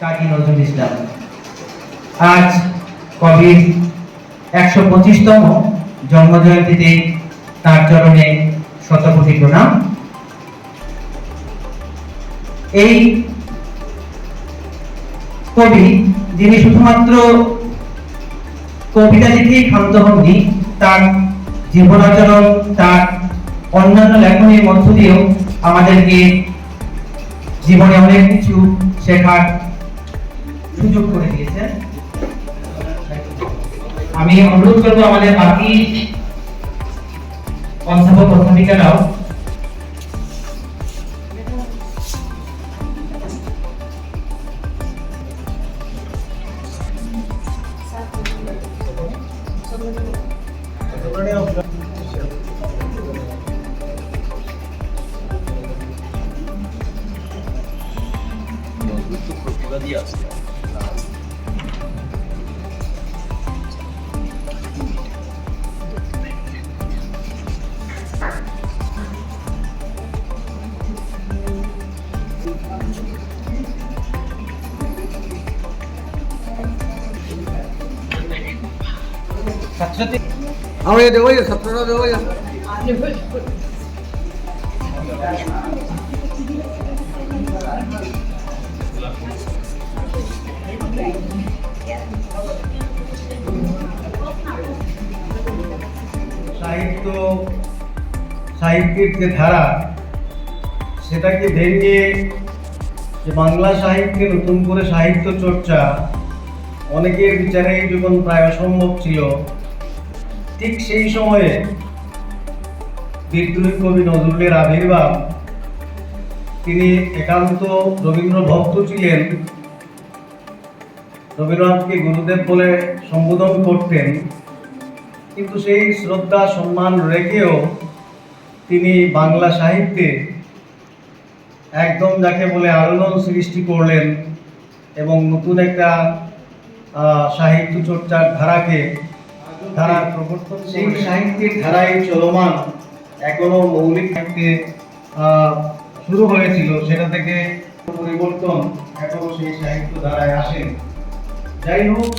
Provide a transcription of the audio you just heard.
কাজী নজরুল ইসলাম। আজ কবির একশো পঁচিশতম জন্মজয়ন্তীতে তার চরণে শতকোটি প্রণাম। এই কবি, যিনি শুধুমাত্র কবিতা লিখেই ক্ষান্ত হননি, তার জীবনাচরণ, তার অন্যান্য লেখনের মধ্য দিয়েও আমাদেরকে জীবনে অনেক কিছু শেখার সুযোগ করে দিয়েছেন আমি অনুরোধ করব আমাদের বাকি অধ্যাপক অধ্যাপিকারাও ছাত্রছাত্রী? আমরা দেবো ছাত্ররা দেবো সাহিত্য সাহিত্যের যে ধারা সেটাকে ভেঙে যে বাংলা সাহিত্যে নতুন করে সাহিত্য চর্চা অনেকের বিচারে যখন প্রায় অসম্ভব ছিল ঠিক সেই সময়ে বিদ্রোহী কবি নজরুলের আবির্ভাব। তিনি একান্ত রবীন্দ্র ভক্ত ছিলেন। রবীন্দ্রনাথকে গুরুদেব বলে সম্বোধন করতেন। কিন্তু সেই শ্রদ্ধা, সম্মান রেখেও তিনি বাংলা সাহিত্যে একদম যাকে বলে আলোড়ন সৃষ্টি করলেন এবং নতুন একটা সাহিত্য চর্চার ধারাকে প্রবর্তন সেই সাহিত্যের ধারায় চলমান এখনও মৌলিক থেকে আহ, শুরু হয়েছিল সেটা থেকে পরিবর্তন এখনও সেই সাহিত্য ধারায় আসে যাই হোক